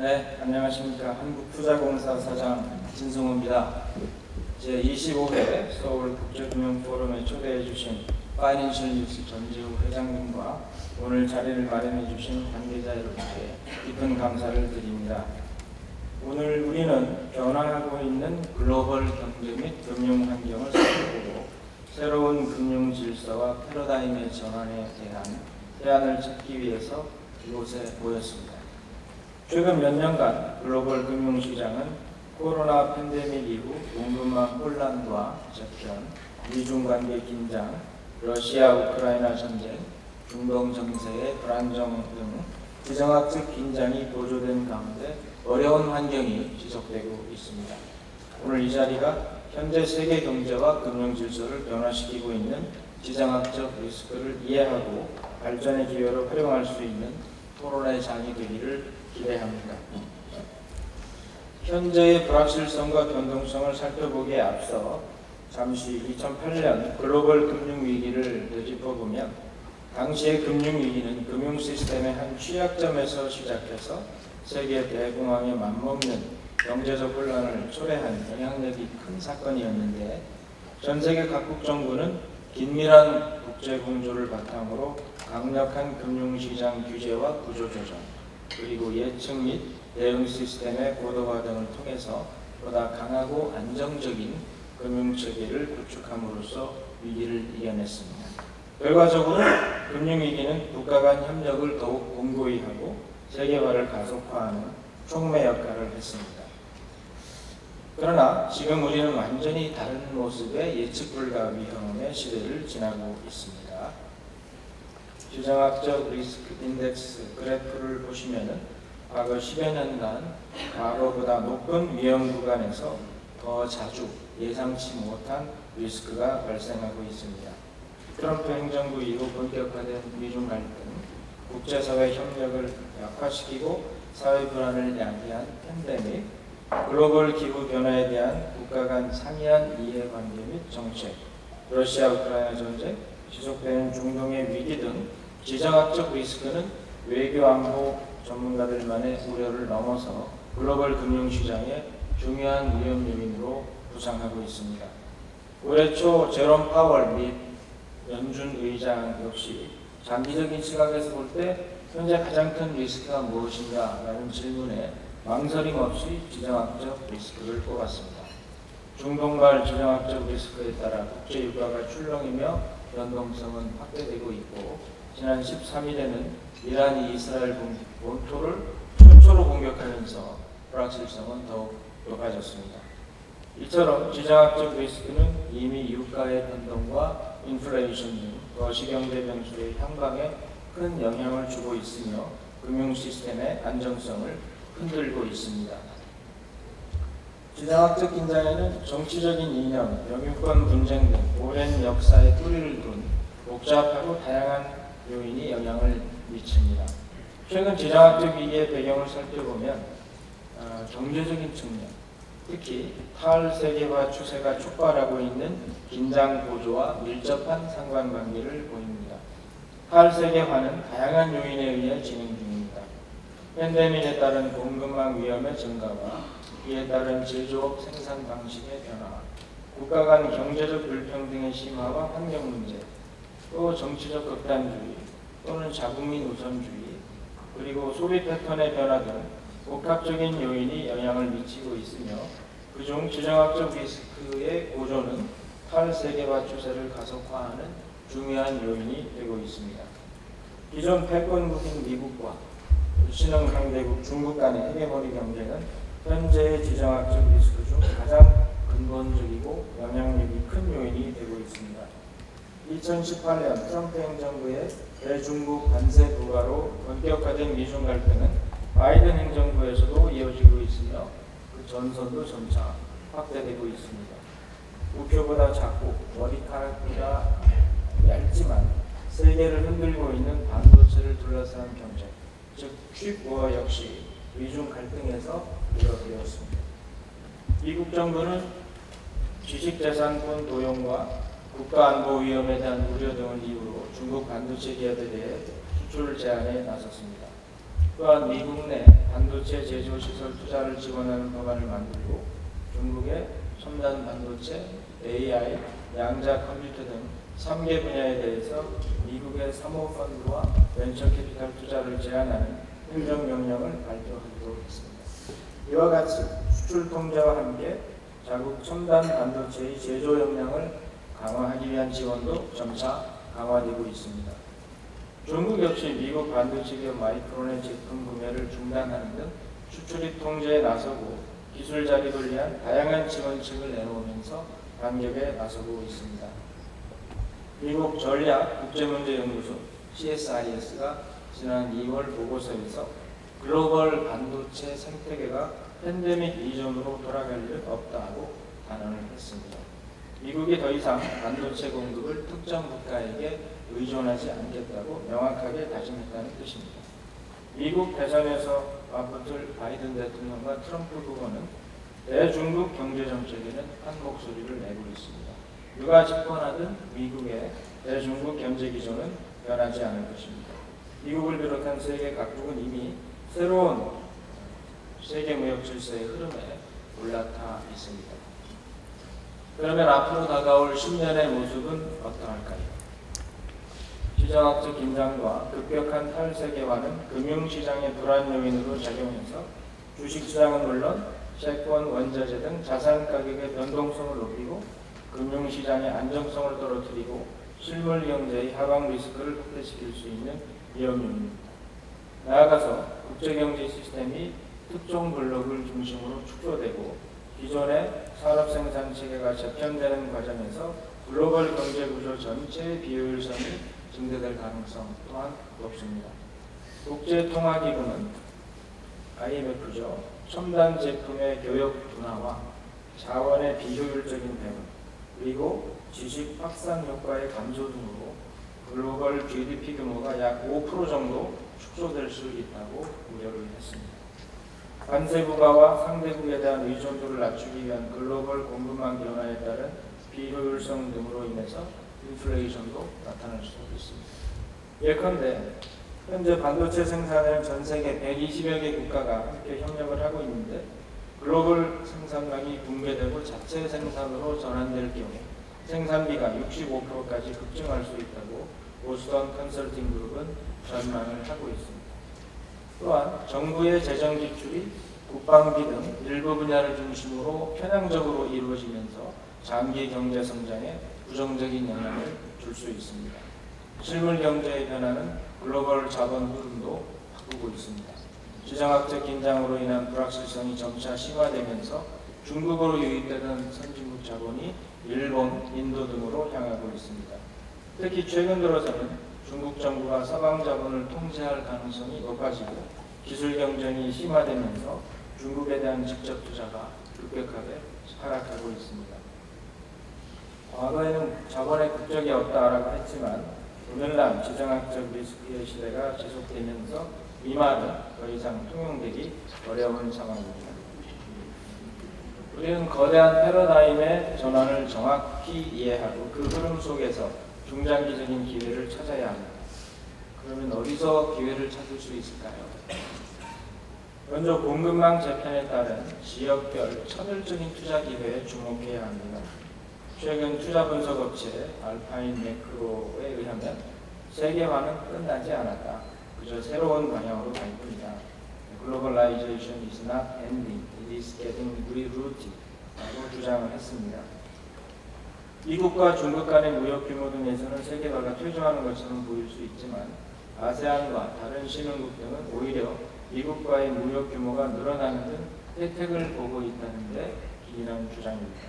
네, 안녕하십니까. 한국투자공사 사장 진승호입니다. 제 25회 서울 국제금융포럼에 초대해 주신 파이낸셜 뉴스 전지우 회장님과 오늘 자리를 마련해 주신 관계자 여러분께 깊은 감사를 드립니다. 오늘 우리는 변화하고 있는 글로벌 경제 및 금융 환경을 살펴보고 새로운 금융 질서와 패러다임의 전환에 대한 대안을 찾기 위해서 이곳에 모였습니다. 최근 몇 년간 글로벌 금융시장은 코로나 팬데믹 이후 공급망 혼란과 재편, 미중 관계 긴장, 러시아 우크라이나 전쟁, 중동 정세의 불안정 등 지정학적 긴장이 고조된 가운데 어려운 환경이 지속되고 있습니다. 오늘 이 자리가 현재 세계 경제와 금융 질서를 변화시키고 있는 지정학적 리스크를 이해하고 발전의 기회로 활용할 수 있는 토론의 장이 되기를 기대합니다. 현재의 불확실성과 변동성을 살펴보기에 앞서 잠시 2008년 글로벌 금융 위기를 되짚어보면 당시의 금융 위기는 금융 시스템의 한 취약점에서 시작해서 세계 대공황에 맞먹는 경제적 혼란을 초래한 영향력이 큰 사건이었는데 전 세계 각국 정부는 긴밀한 국제 공조를 바탕으로 강력한 금융시장 규제와 구조조정 그리고 예측 및 대응 시스템의 고도화 등을 통해서 보다 강하고 안정적인 금융 체계를 구축함으로써 위기를 이겨냈습니다. 결과적으로 금융위기는 국가 간 협력을 더욱 공고히 하고 세계화를 가속화하는 촉매 역할을 했습니다. 그러나 지금 우리는 완전히 다른 모습의 예측 불가 위험의 시대를 지나고 있습니다. 주정학적 리스크 인덱스 그래프를 보시면은 과거 10여 년간 과거보다 높은 위험 구간에서 더 자주 예상치 못한 리스크가 발생하고 있습니다. 트럼프 행정부 이후 본격화된 미중 갈등, 국제사회 협력을 약화시키고 사회 불안을 야기한 팬데믹, 글로벌 기후 변화에 대한 국가 간 상이한 이해관계 및 정책, 러시아 우크라이나 전쟁, 지속되는 중동의 위기 등 지정학적 리스크는 외교 안보 전문가들만의 우려를 넘어서 글로벌 금융시장의 중요한 위험 요인으로 부상하고 있습니다. 올해 초 제롬 파월 및 연준 의장 역시 장기적인 시각에서 볼 때 현재 가장 큰 리스크가 무엇인가 라는 질문에 망설임 없이 지정학적 리스크를 꼽았습니다. 중동발 지정학적 리스크에 따라 국제 유가가 출렁이며 변동성은 확대되고 있고 지난 13일에는 이란이 이스라엘 본토를 최초로 공격하면서 불확실성은 더욱 높아졌습니다. 이처럼 지정학적 리스크는 이미 유가의 변동과 인플레이션 등 거시경제 변수의 향방에 큰 영향을 주고 있으며 금융 시스템의 안정성을 흔들고 있습니다. 지정학적 긴장에는 정치적인 이념, 영유권 분쟁 등 오랜 역사의 뿌리를 둔 복잡하고 다양한 요인이 영향을 미칩니다. 최근 지정학적 위기의 배경을 살펴보면 어, 경제적인 측면, 특히 탈세계화 추세가 촉발하고 있는 긴장 고조와 밀접한 상관관계를 보입니다. 탈세계화는 다양한 요인에 의해 진행 중입니다. 팬데믹에 따른 공급망 위험의 증가와 이에 따른 제조업 생산 방식의 변화, 국가 간 경제적 불평등의 심화와 환경 문제, 또 정치적 극단주의 또는 자국민 우선주의 그리고 소비 패턴의 변화 등 복합적인 요인이 영향을 미치고 있으며 그중 지정학적 리스크의 고조는 탈세계화 추세를 가속화하는 중요한 요인이 되고 있습니다. 기존 패권국인 미국과 신흥 강대국 중국 간의 헤게모니 경쟁은 현재의 지정학적 리스크 중 가장 근본적이고 영향력이 큰 요인이 되고 있습니다. 2018년 트럼프 행정부의 대중국 관세 부과로 본격화된 미중 갈등은 바이든 행정부에서도 이어지고 있으며 그 전선도 점차 확대되고 있습니다. 우표보다 작고 머리카락보다 얇지만 세계를 흔들고 있는 반도체를 둘러싼 경쟁, 즉 칩워 역시 미중 갈등에서 비롯되었습니다. 미국 정부는 지식재산권 도용과 국가안보 위험에 대한 우려 등을 이유로 중국 반도체 대해 수출 제한에 나섰습니다. 또한 미국 내 반도체 제조 시설 투자를 지원하는 법안을 만들고 중국의 첨단 반도체, AI, 양자 컴퓨터 등 3개 분야에 대해서 미국의 사모펀드와 벤처 캐피탈 투자를 제한하는 행정명령을 발표하기로 했습니다. 이와 같이 수출 통제와 함께 자국 첨단 반도체의 제조 역량을 강화하기 위한 지원도 점차 강화되고 있습니다. 중국 역시 미국 반도체 기업 마이크론의 제품 구매를 중단하는 등 수출입 통제에 나서고 기술 자립을 위한 다양한 지원책을 내놓으면서 반격에 나서고 있습니다. 미국 전략 국제문제연구소 CSIS가 지난 2월 보고서에서 글로벌 반도체 생태계가 팬데믹 이전으로 돌아갈 일 없다고 단언을 했습니다. 미국이 더 이상 반도체 공급을 특정 국가에게 의존하지 않겠다고 명확하게 다짐했다는 뜻입니다. 미국 대선에서 맞붙을 바이든 대통령과 트럼프 후보는 대중국 경제 정책에는 한 목소리를 내고 있습니다. 누가 집권하든 미국의 대중국 경제 기조는 변하지 않을 것입니다. 미국을 비롯한 세계 각국은 이미 새로운 세계 무역 질서의 흐름에 올라타 있습니다. 그러면 앞으로 다가올 10년의 모습은 어떠할까요? 시장학적 긴장과 급격한 탈세계화는 금융시장의 불안 요인으로 작용해서 주식시장은 물론 채권, 원자재 등 자산 가격의 변동성을 높이고 금융시장의 안정성을 떨어뜨리고 실물 경제의 하방 리스크를 확대시킬 수 있는 위험입니다. 나아가서 국제경제 시스템이 특정 블록을 중심으로 축소되고 기존의 산업 생산 체계가 재편되는 과정에서 글로벌 경제 구조 전체의 비효율성이 증대될 가능성 또한 높습니다. 국제통화기금은 IMF죠. 첨단 제품의 교역 둔화와 자원의 비효율적인 배분 그리고 지식 확산 효과의 감소 등으로 글로벌 GDP 규모가 약 5% 정도 축소될 수 있다고 우려를 했습니다. 관세 부과와 상대국에 대한 의존도를 낮추기 위한 글로벌 공급망 변화에 따른 비효율성 등으로 인해서 인플레이션도 나타날 수 있습니다. 예컨대 현재 반도체 생산을 전 세계 120여 개 국가가 함께 협력을 하고 있는데 글로벌 생산량이 붕괴되고 자체 생산으로 전환될 경우 생산비가 65%까지 급증할 수 있다고 보스턴 컨설팅 그룹은 전망을 하고 있습니다. 또한 정부의 재정 지출이 국방비 등 일부 분야를 중심으로 편향적으로 이루어지면서 장기 경제 성장에 부정적인 영향을 줄 수 있습니다. 실물 경제의 변화는 글로벌 자본 흐름도 바꾸고 있습니다. 지정학적 긴장으로 인한 불확실성이 점차 심화되면서 중국으로 유입되는 선진국 자본이 일본, 인도 등으로 향하고 있습니다. 특히 최근 들어서는 중국 정부가 서방 자본을 통제할 가능성이 높아지고 기술 경쟁이 심화되면서 중국에 대한 직접 투자가 급격하게 하락하고 있습니다. 과거에는 자본의 국적이 없다라고 했지만 오늘날 지정학적 리스크의 시대가 지속되면서 이 말은 더 이상 통용되기 어려운 상황입니다. 우리는 거대한 패러다임의 전환을 정확히 이해하고 그 흐름 속에서 중장기적인 기회를 찾아야 합니다. 어디서 기회를 찾을 수 있을까요? 먼저 공급망 재편에 따른 지역별 차별적인 투자 기회에 주목해야 합니다. 최근 투자 분석 업체 알파인 매크로에 의하면 세계화는 끝나지 않았다. 그저 새로운 방향으로 갈 뿐이다. Globalization is not ending, it is getting rerouted. 라고 주장을 했습니다. 미국과 중국 간의 무역 규모 등에서는 세계화가 퇴조하는 것처럼 보일 수 있지만 아세안과 다른 신흥국 등은 오히려 미국과의 무역 규모가 늘어나는 등 혜택을 보고 있다는 데 기인한 주장입니다.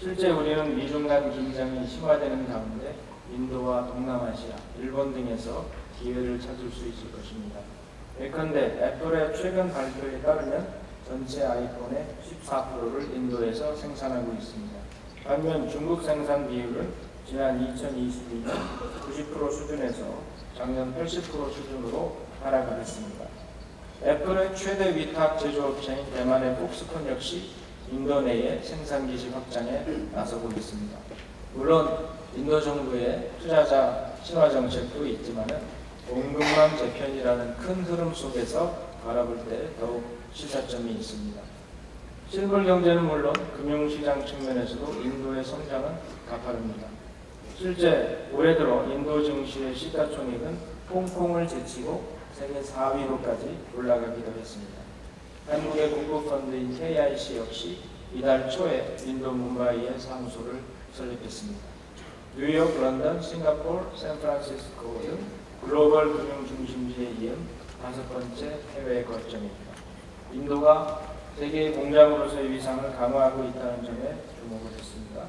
실제 우리는 미중 간 긴장이 심화되는 가운데 인도와 동남아시아, 일본 등에서 기회를 찾을 수 있을 것입니다. 예컨대 애플의 최근 발표에 따르면 전체 아이폰의 14%를 인도에서 생산하고 있습니다. 반면 중국 생산 비율은 지난 2022년 90% 수준에서 작년 80% 수준으로 하락을 했습니다. 애플의 최대 위탁 제조업체인 대만의 폭스콘 역시 인도 내의 생산 기지 확장에 나서고 있습니다. 물론 인도 정부의 투자자 친화 정책도 있지만 공급망 재편이라는 큰 흐름 속에서 바라볼 때 더욱 시사점이 있습니다. 실물 경제는 물론 금융시장 측면에서도 인도의 성장은 가파릅니다. 실제 올해 들어 인도 증시의 시가총액은 홍콩을 제치고 세계 4위로까지 올라가기도 했습니다. 한국의 국부펀드인 KIC 역시 이달 초에 인도 뭄바이에 사무소를 설립했습니다. 뉴욕, 런던, 싱가포르, 샌프란시스코 등 글로벌 금융 중심지에 이은 다섯 번째 해외 거점입니다. 인도가 세계 공장으로서의 위상을 강화하고 있다는 점에 주목을 했습니다.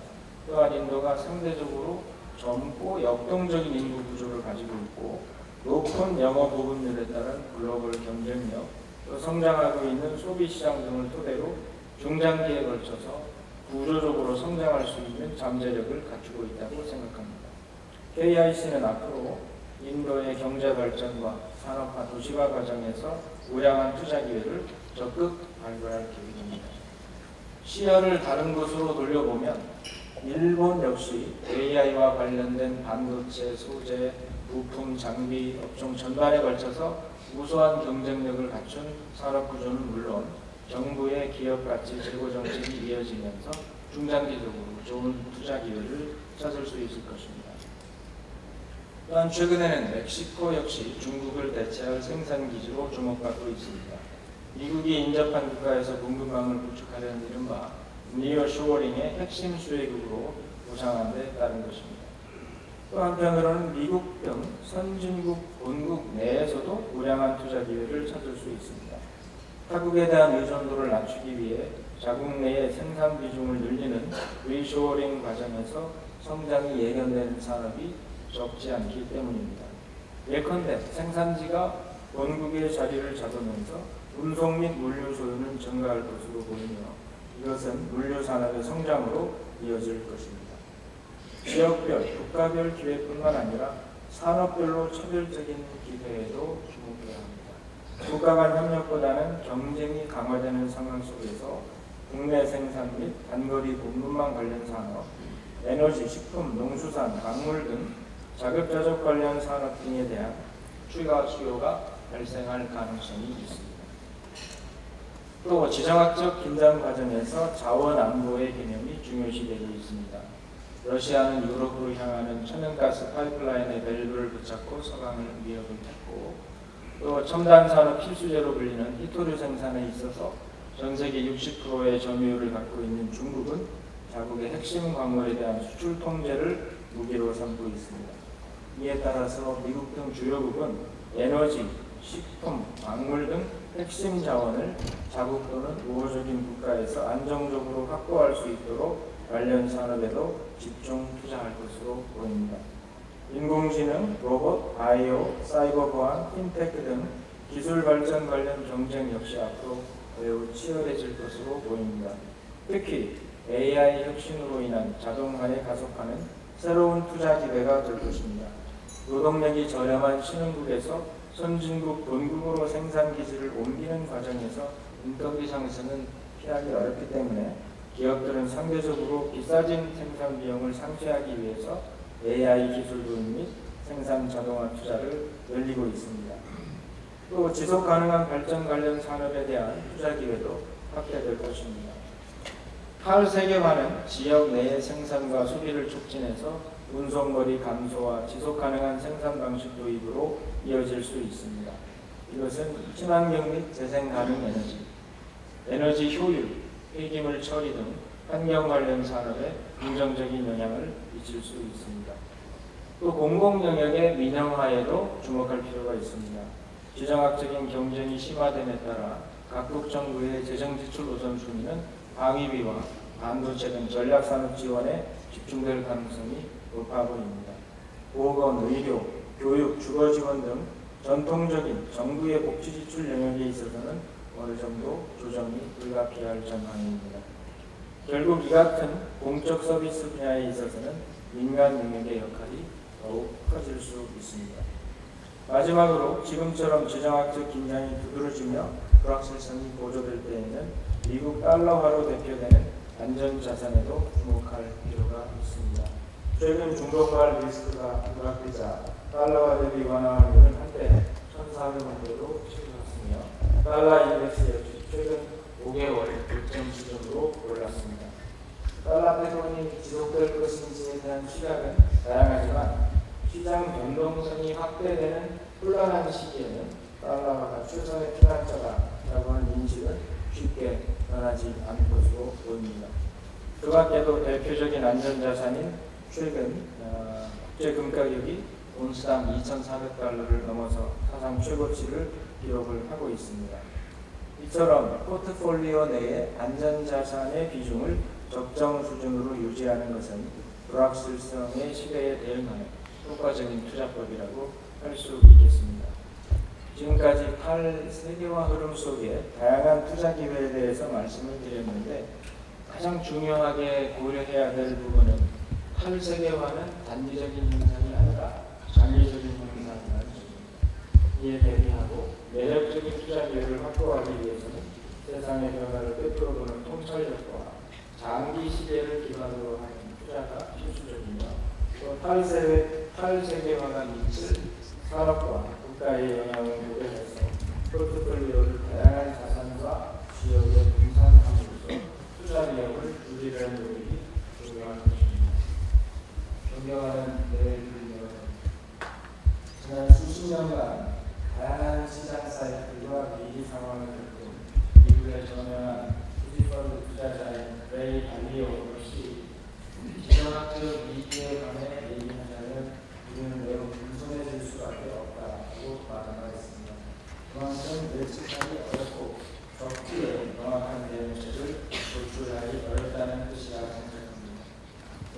또한 인도가 상대적으로 젊고 역동적인 인구 구조를 가지고 있고 높은 영어 보급률에 따른 글로벌 경쟁력, 또 성장하고 있는 소비 시장 등을 토대로 중장기에 걸쳐서 구조적으로 성장할 수 있는 잠재력을 갖추고 있다고 생각합니다. KIC는 앞으로 인도의 경제 발전과 산업화 도시화 과정에서 우량한 투자 기회를 적극 발굴할 계획입니다. 시야를 다른 곳으로 돌려보면 일본 역시 AI와 관련된 반도체, 소재, 부품, 장비 업종 전반에 걸쳐서 우수한 경쟁력을 갖춘 산업 구조는 물론 정부의 기업 가치 제고 정책이 이어지면서 중장기적으로 좋은 투자 기회를 찾을 수 있을 것입니다. 또한 최근에는 멕시코 역시 중국을 대체할 생산 기지로 주목받고 있습니다. 미국이 인접한 국가에서 공급망을 구축하려는 이른바 니어쇼어링의 핵심 수혜국으로 부상한 데 따른 것입니다. 또 한편으로는 미국 등 선진국 본국 내에서도 우량한 투자 기회를 찾을 수 있습니다. 타국에 대한 의존도를 낮추기 위해 자국 내의 생산 비중을 늘리는 리쇼어링 과정에서 성장이 예견되는 산업이 적지 않기 때문입니다. 예컨대 생산지가 본국의 자리를 잡으면서 운송 및 물류 소요는 증가할 것으로 보이며 이것은 물류 산업의 성장으로 이어질 것입니다. 지역별, 국가별 기회뿐만 아니라 산업별로 차별적인 기회에도 주목해야 합니다. 국가 간 협력보다는 경쟁이 강화되는 상황 속에서 국내 생산 및 단거리 공급망 관련 산업, 에너지, 식품, 농수산, 광물 등 자급자족 관련 산업 등에 대한 추가 수요가 발생할 가능성이 있습니다. 또 지정학적 긴장 과정에서 자원 안보의 개념이 중요시되고 있습니다. 러시아는 유럽으로 향하는 천연가스 파이프라인의 밸브를 붙잡고 서강을 위협을 했고 또 첨단 산업 필수제로 불리는 히토류 생산에 있어서 전 세계 60%의 점유율을 갖고 있는 중국은 자국의 핵심 광물에 대한 수출 통제를 무기로 삼고 있습니다. 이에 따라서 미국 등 주요국은 에너지, 식품, 광물 등 핵심 자원을 자국 또는 우호적인 국가에서 안정적으로 확보할 수 있도록 관련 산업에도 집중 투자할 것으로 보입니다. 인공지능, 로봇, 바이오, 사이버 보안, 핀테크 등 기술 발전 관련 경쟁 역시 앞으로 매우 치열해질 것으로 보입니다. 특히 AI 혁신으로 인한 자동화에 가속하는 새로운 투자 기회가 될 것입니다. 노동력이 저렴한 신흥국에서 선진국 본국으로 생산 기지를 옮기는 과정에서 상승은 피하기 어렵기 때문에 기업들은 상대적으로 비싸진 생산 비용을 상쇄하기 위해서 AI 기술 도입 및 생산 자동화 투자를 늘리고 있습니다. 또 지속 가능한 발전 관련 산업에 대한 투자 기회도 확대될 것입니다. 탈 세계화는 지역 내의 생산과 소비를 촉진해서 운송거리 감소와 지속 가능한 생산 방식 도입으로 이어질 수 있습니다. 이것은 친환경 및 재생 가능 에너지, 에너지 효율, 폐기물 처리 등 환경 관련 산업에 긍정적인 영향을 미칠 수 있습니다. 또 공공 영역의 민영화에도 주목할 필요가 있습니다. 지정학적인 경쟁이 심화됨에 따라 각국 정부의 재정 지출 우선 순위는 방위비와 반도체 등 전략산업 지원에 집중될 가능성이 높아 보입니다. 보건, 의료, 교육, 주거 지원 등 전통적인 정부의 복지 지출 영역에 있어서는 어느 정도 조정이 불가피할 전망입니다. 결국 이 같은 공적 서비스 분야에 있어서는 민간 영역의 역할이 더욱 커질 수 있습니다. 마지막으로 지금처럼 지정학적 긴장이 두드러지며 불확실성이 고조될 때에는 미국 달러화로 대표되는 안전 자산에도 주목할 필요가 있습니다. 최근 중동발 리스크가 부각되자 달러와 대비 완화율은 한때 1,400원 대로 치솟았으며 달러 인덱스 역시 최근 5개월 고점 수준으로 올랐습니다. 달러 패권이 지속될 것인지에 대한 시각은 다양하지만 시장 변동성이 확대되는 혼란한 시기에는 달러가 최선의 피난처다라고 하는 인식은 쉽게 변하지 않을 것으로 보입니다. 그 밖에도 대표적인 안전자산인 최근 어, 국제 금가격이 온스당 2,400달러를 넘어서 사상 최고치를 기록을 하고 있습니다. 이처럼 포트폴리오 내의 안전자산의 비중을 적정 수준으로 유지하는 것은 불확실성의 시대에 대응하는 효과적인 투자법이라고 할 수 있겠습니다. 지금까지 탈세계화 흐름 속에 다양한 투자 기회에 대해서 말씀을 드렸는데 가장 중요하게 고려해야 될 부분은 탈세계 화는 단기적인 현상이 아니라 장기적인 현상이라는 점입니다. 이에 대비하고 매력적인 투자 기회를 확보하기 위해서는 세상의 변화를 꿰뚫어 보는 통찰력과 장기 시대를 기반으로 하는 투자가 필수적이며 또 탈세계, 탈세계화가 미칠 산업과 국가의 영향을 고려해서 포트폴리오를 다양한 자산과 지역에 분산함으로써 투자 위험을 줄이려는 노력이 중요한 것입니다. 존경하는 내외주의 여러분, 지난 수십 년간 다양한 시장 사이클과 위기 상황을 겪은 미국의 저명한 투지펀드 투자자인 레이 달리오 역시 지정학적 위기에 관해 얘기하자면 우리는 매우 불손해질 수밖에 없다고 말하였습니다. 그만큼 예측하기 어렵고 적기에 명확한 대응책을 도출하기 어렵다는 뜻이라 생각합니다.